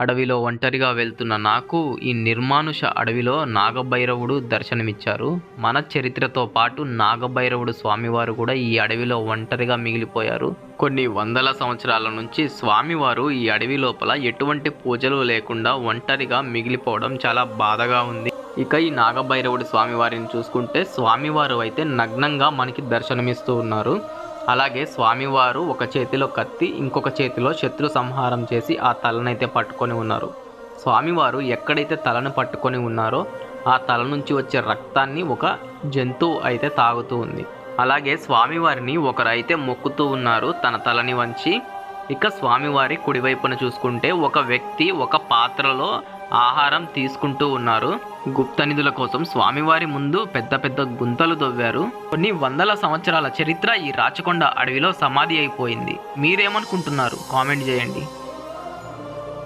అడవిలో ఒంటరిగా వెళ్తున్న నాకు ఈ నిర్మానుష అడవిలో నాగభైరవుడు దర్శనమిచ్చారు. మన చరిత్రతో పాటు నాగభైరవుడు స్వామివారు కూడా ఈ అడవిలో ఒంటరిగా మిగిలిపోయారు. కొన్ని వందల సంవత్సరాల నుంచి స్వామివారు ఈ అడవి లోపల ఎటువంటి పూజలు లేకుండా ఒంటరిగా మిగిలిపోవడం చాలా బాధగా ఉంది. ఇక ఈ నాగభైరవుడి స్వామివారిని చూసుకుంటే స్వామివారు అయితే నగ్నంగా మనకి దర్శనమిస్తూ ఉన్నారు. అలాగే స్వామివారు ఒక చేతిలో కత్తి ఇంకొక చేతిలో శత్రు సంహారం చేసి ఆ తలనైతే పట్టుకొని ఉన్నారు. స్వామివారు ఎక్కడైతే తలను పట్టుకొని ఉన్నారో ఆ తల నుంచి వచ్చే రక్తాన్ని ఒక జంతువు అయితే తాగుతూ ఉంది. అలాగే స్వామివారిని ఒకరైతే మొక్కుతూ ఉన్నారు తన తలని వంచి ఇక స్వామివారి కుడివైపున చూసుకుంటే ఒక వ్యక్తి ఒక పాత్రలో ఆహారం తీసుకుంటూ ఉన్నారు. గుప్త నిధుల కోసం స్వామివారి ముందు పెద్ద పెద్ద గుంతలు దవ్వారు కొన్ని వందల సంవత్సరాల చరిత్ర ఈ రాచకొండ అడవిలో సమాధి అయిపోయింది. మీరేమనుకుంటున్నారు? కామెంట్ చేయండి.